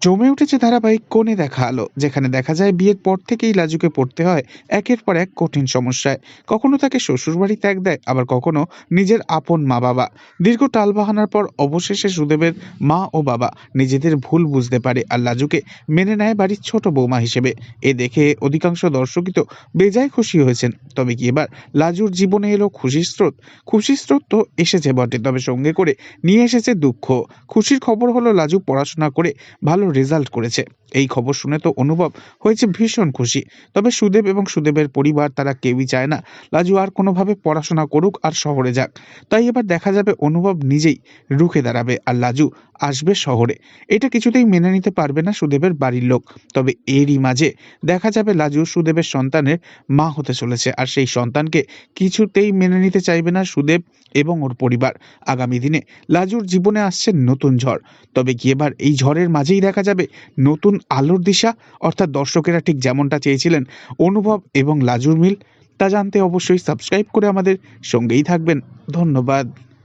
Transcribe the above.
জমে উঠেছে ধারাবাহিক কোণে দেখা আলো, যেখানে দেখা যায় বিয়ের পর থেকেই লাজুকে পড়তে হয় একের পর এক কঠিন সমস্যায়। কখনো তাকে শ্বশুরবাড়ি ত্যাগ দেয়, আবার কখনো নিজের আপন মা বাবা দীর্ঘ টালবাহানার পর অবশেষে সুদেবের মা ও বাবা নিজেদের ভুল বুঝতে পারে আর লাজুকে মেনে নেয় বাড়ির ছোট বৌমা হিসেবে। এ দেখে অধিকাংশ দর্শকই তো বেজায় খুশি হয়েছেন। তবে কি এবার লাজুর জীবনে এলো খুশির স্রোত? খুশির স্রোত তো এসেছে বটে, তবে সঙ্গে করে নিয়ে এসেছে দুঃখ। খুশির খবর হলো, লাজু পড়াশোনা করে ভালো রেজাল্ট করেছে। এই খবর শুনে তো অনুভব হয়েছে ভীষণ খুশি। তবে সুদেব এবং সুদেবের পরিবার, তারা কেউই চায় না। লাজু আর কোনোভাবে পড়াশোনা করুক আর শহরে যাক। তাই এবার দেখা যাবে অনুভব নিজেই রুখে দাঁড়াবে। আর লাজু আসবে শহরে। এটা কিছুতেই মেনে নিতে পারবে না সুদেবের বাড়ির লোক। তবে এরই মাঝে দেখা যাবে লাজু সুদেবের সন্তানের মা হতে চলেছে আর সেই সন্তানকে কিছুতেই মেনে নিতে চাইবে না সুদেব এবং ওর পরিবার। আগামী দিনে লাজুর জীবনে আসছে নতুন ঝড়। তবে কি এবার এই ঝড়ের মাঝেই দেখা যাবে নতুন আলোর দিশা? অর্থাৎ দর্শকেরা ঠিক যেমনটা চেয়েছিলেন অনুভব এবং লাজুর মিল, তা জানতে অবশ্যই সাবস্ক্রাইব করে আমাদের সঙ্গেই থাকবেন। ধন্যবাদ।